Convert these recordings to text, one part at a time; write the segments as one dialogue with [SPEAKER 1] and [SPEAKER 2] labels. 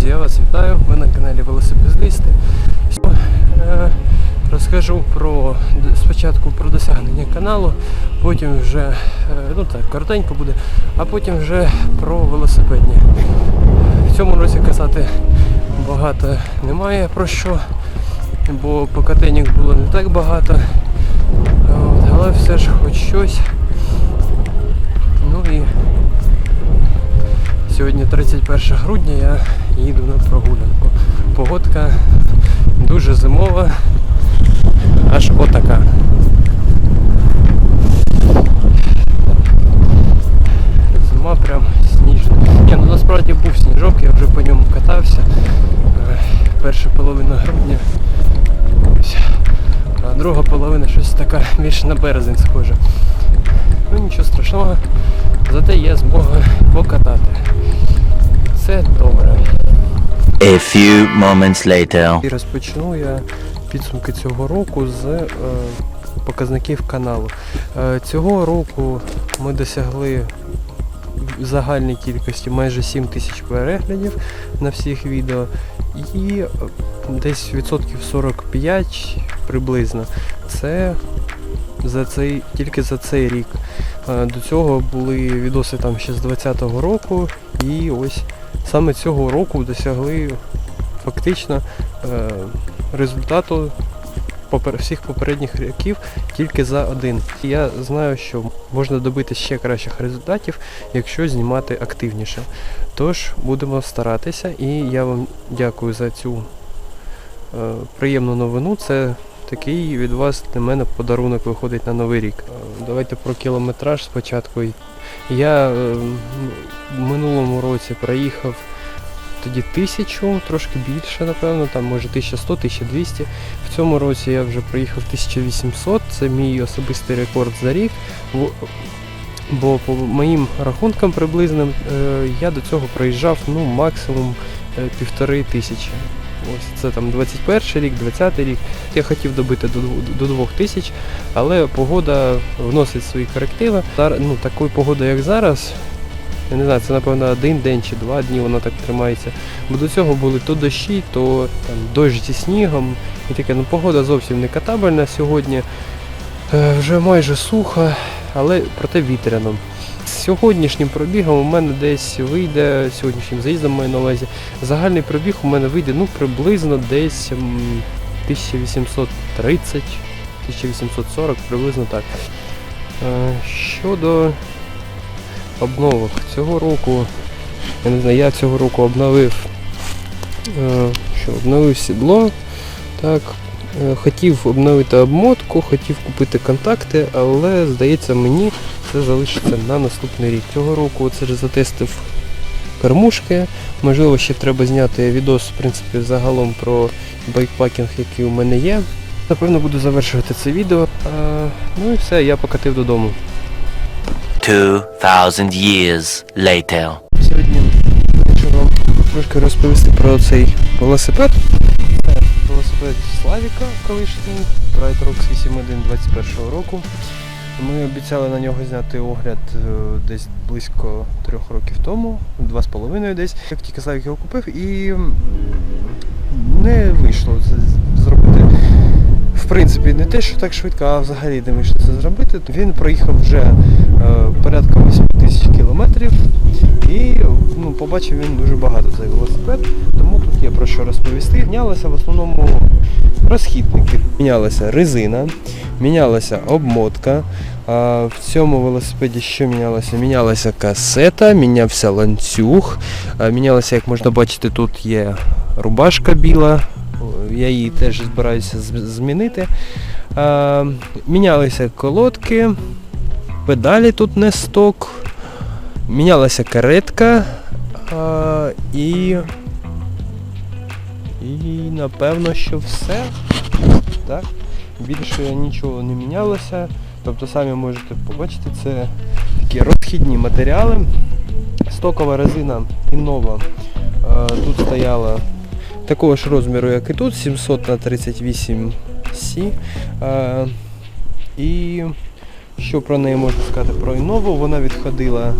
[SPEAKER 1] Друзі, я вас вітаю, ви на каналі Велосипедисти. Е, Розкажу про спочатку про досягнення каналу, потім вже, е, ну так, коротенько буде, а потім вже про велосипедні. В цьому році казати багато немає про що, бо покатенік було не так багато. Але все ж хоч щось. Ну і Сьогодні 31 грудня, я їду на прогулянку. Погодка дуже зимова, аж отака. Зима прям сніжна. Ні, ну насправді був сніжок, я вже по ньому катався. Е, Перша половина грудня. А друга половина щось така більше на березень схоже. Ну нічого страшного, зате є змога покатати. Це добре.
[SPEAKER 2] A few moments later.
[SPEAKER 1] І розпочну я підсумки цього року з е, показників каналу. Е, цього року ми досягли загальній кількості майже 7 тисяч переглядів на всіх відео і е, десь відсотків 45 приблизно. Це за цей, тільки за цей рік. Е, До цього були відоси там ще з 20-го року і ось саме цього року досягли фактично е, результату всіх попередніх років тільки за один. Я знаю, що можна добити ще кращих результатів, якщо знімати активніше. Тож будемо старатися і я вам дякую за цю е, приємну новину. Це такий від вас для мене подарунок виходить на новий рік. Е, Давайте про кілометраж спочатку. Я е, в минулому році проїхав тоді тисячу, трошки більше, напевно, там може 1100-1200. В цьому році я вже проїхав 1800, це мій особистий рекорд за рік. Бо- по моїм рахункам приблизним е, я до цього проїжджав ну, максимум е, півтори тисячі. Ось це там 21 рік, 20 рік. Я хотів добити до, дв- до 2000, але погода вносить свої корективи. Ну, такою погодою, як зараз, я не знаю, це напевно один день чи два дні вона так тримається. Бо до цього були то дощі, то там дощ зі снігом і таке. Ну погода зовсім не катабельна сьогодні. Е, вже майже суха, але проте вітряно. Сьогоднішнім пробігом у мене десь вийде, сьогоднішнім заїздом маю на увазі, загальний пробіг у мене вийде ну приблизно десь 1830, 1840, приблизно так. Е, Щодо обновок цього року, я не знаю, я цього року обновив, е, що обновив сідло, так, хотів обновити обмотку, хотів купити контакти, але здається мені це залишиться на наступний рік. Цього року це ж затестив кермушки. Можливо, ще треба зняти відос, в принципі, загалом про байкпакінг, який у мене є. Напевно, буду завершувати це відео. Е, ну і все, я покатив додому.
[SPEAKER 2] 2000 years later.
[SPEAKER 1] Сьогодні хочу вам трошки розповісти про цей велосипед. Велосипед Славіка колишній, Bright Rocks 81 21 року. Ми обіцяли на нього зняти огляд е, десь близько трьох років тому, два з половиною десь. Як тільки Славік його купив і не вийшло це зробити. В принципі, не те, що так швидко, а взагалі не вийшло це зробити. Він проїхав вже е, порядка 8 тисяч кілометрів і ну, побачив він дуже багато цей велосипед, тому тут є про що розповісти. Мінялися в основному розхідники. Мінялася резина, мінялася обмотка. А в цьому велосипеді що мінялося? Мінялася касета, мінявся ланцюг, мінялася, як можна бачити, тут є рубашка біла. Я її теж збираюся змінити. А, мінялися колодки, педалі тут не сток, мінялася каретка а, і. І напевно, що все. Так. Більше нічого не мінялося. Тобто самі можете побачити, це такі розхідні матеріали. Стокова резина і нова. Тут стояла такого ж розміру, як і тут, 700 на 38 С. Е, І Що про неї можна сказати про Іннову? Вона відходила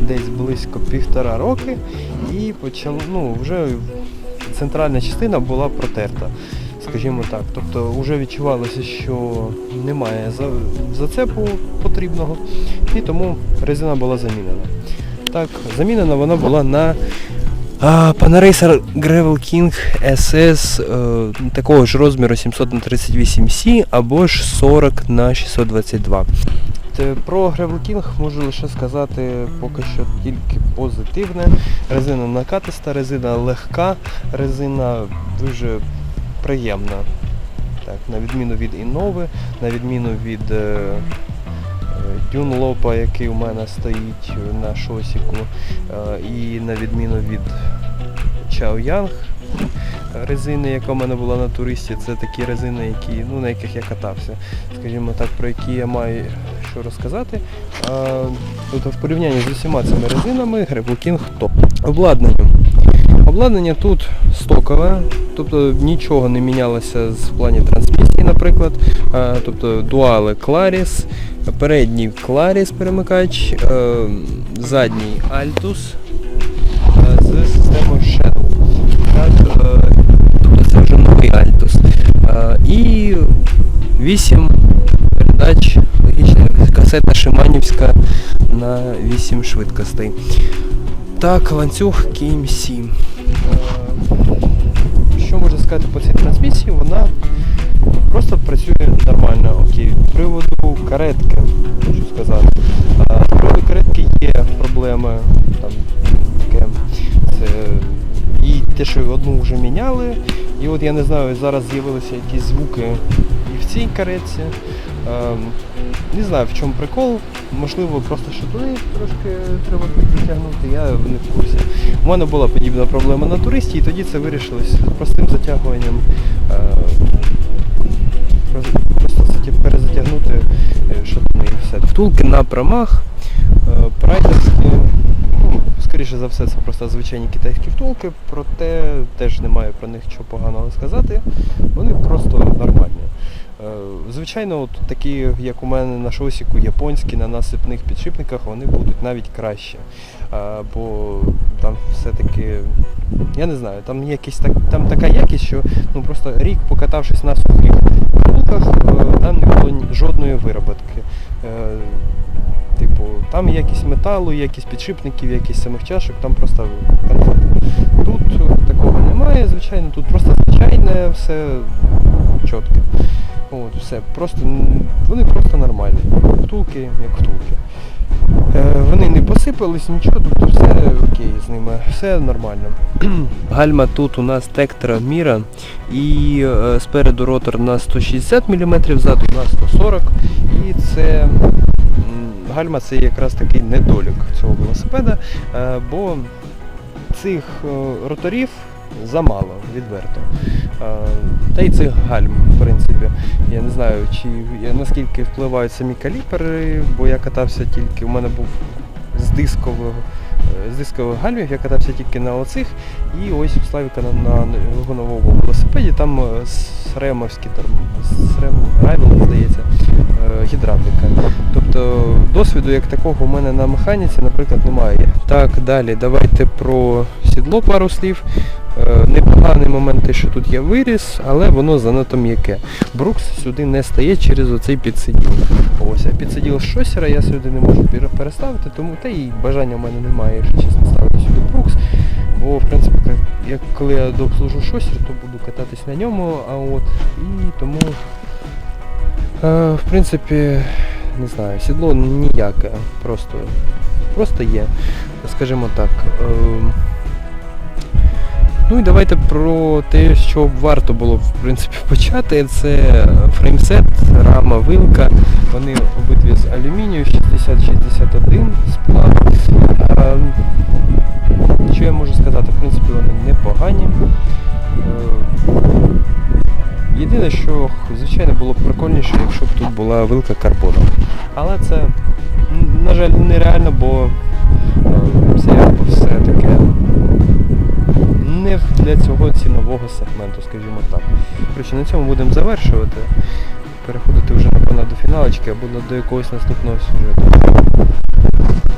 [SPEAKER 1] десь близько півтора роки і почала, ну, вже центральна частина була протерта, скажімо так. Тобто вже відчувалося, що немає зацепу потрібного, і тому резина була замінена. Так, замінена вона була на а, Panaracer Gravel King SS е, такого ж розміру 700 на 38C або ж 40 на 622. Про Gravel King можу лише сказати поки що тільки позитивне. Резина накатиста, резина легка, резина дуже приємна. Так, на відміну від Іннови, на відміну від е, який у мене стоїть на шосіку, е, і на відміну від Чао Янг резини, яка у мене була на туристі, це такі резини, які, ну, на яких я катався, скажімо так, про які я маю що розказати. А, тобто в порівнянні з усіма цими резинами King топ. Обладнання. Обладнання тут стокове, тобто нічого не мінялося з в плані трансмісії, наприклад. А, тобто дуали Claris, передній Claris перемикач, е, задній Altus е, з системою Shadow. Е, тобто це вже новий Altus. І 8 передач, логічна касета Шиманівська на 8 швидкостей. Так, ланцюг KM7. Е, Що можна сказати по цій трансмісії? Вона просто працює нормально. Окей. З приводу каретки, хочу сказати. З приводу каретки є проблеми. Там, таке, це, і те, що одну вже міняли. І от я не знаю, зараз з'явилися якісь звуки і в цій каретці. Ем, не знаю в чому прикол. Можливо, просто шатуни трошки треба затягнути, я не в курсі. У мене була подібна проблема на туристі, і тоді це вирішилось простим затягуванням. Е, Просто перезатягнути е, шатуни і все. Втулки на промах, е, прайдерські. Ну, скоріше за все, це просто звичайні китайські втулки, проте теж немає про них чого поганого сказати. Вони просто нормальні. Е, Звичайно, от такі, як у мене на шосіку, японські, на насипних підшипниках, вони будуть навіть краще. А, бо там все-таки, я не знаю, там якісь так, там така якість, що ну просто рік покатавшись на сухих е, там не було жодної вироботки. Е, Типу, там якісь металу, якісь підшипників, якісь самих чашок, там просто конфети. Тут такого немає, звичайно, тут просто звичайне, все чітке. От, все. Просто вони просто нормальні. Втулки, як втулки. Е, вони не посипались, нічого, тобто все окей з ними, все нормально. Гальма тут у нас Тектора Міра і е, спереду ротор на 160 мм, ззаду на 140 І це гальма це якраз такий недолік цього велосипеда, е, бо цих роторів замало, відверто. Та й цих гальм, в принципі. Я не знаю, чи наскільки впливають самі каліпери, бо я катався тільки, у мене був з дискового. е, З дискових гальмів я катався тільки на оцих, і ось у Славіка на, його новому велосипеді там е, ремовські там, рем, Райвел, здається, е, гідравліка. Тобто досвіду як такого у мене на механіці, наприклад, немає. Так, далі, давайте про сідло пару слів. Е, Непоганий момент що тут є виріс, але воно занадто м'яке. Брукс сюди не стає через оцей підсиділ. Ось, а підсиділ шосера я сюди не можу переставити, тому та і бажання в мене немає, якщо чесно, ставити сюди брукс. Бо, в принципі, як коли я дообслужу шосер, то буду кататись на ньому, а от і тому, е, в принципі, не знаю, сідло ніяке, просто, просто є, скажімо так. Ем, Ну і давайте про те, що варто було в принципі почати. Це фреймсет, рама, вилка. Вони обидві з алюмінію 6061 сплав. Що я можу сказати? В принципі, вони непогані. Е, Єдине, що звичайно було б прикольніше, якщо б тут була вилка карбону. Але це, на жаль, нереально, бо це все таке не для цього цінового сегменту, скажімо так. Коротше, на цьому будемо завершувати. переходити вже напевно до фіналочки або до якогось наступного сюжету.